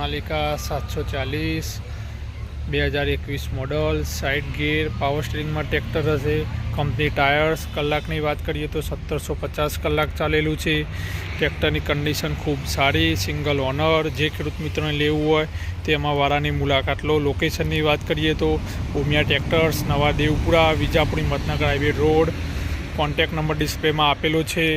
માલિકા સાતસો ચાલીસ, બે હજાર એકવીસ મોડલ સાઇડ ગેર પાવર સ્ટીરિંગમાં ટ્રેક્ટર હશે કંપની ટાયર્સ કલાકની વાત કરીએ તો સત્તરસો પચાસ કલાક ચાલેલું છે. ટ્રેક્ટરની કન્ડિશન ખૂબ સારી સિંગલ ઓનર જે ખેડૂત મિત્રોને લેવું હોય તેમાં વારાની મુલાકાત લો. લોકેશનની વાત કરીએ તો ઉમિયા ટ્રેક્ટર્સ નવા દેવપુરા, વિજાપુરી મતનગર હાઈવે રોડ કોન્ટેક નંબર ડિસ્પ્લેમાં આપેલો છે.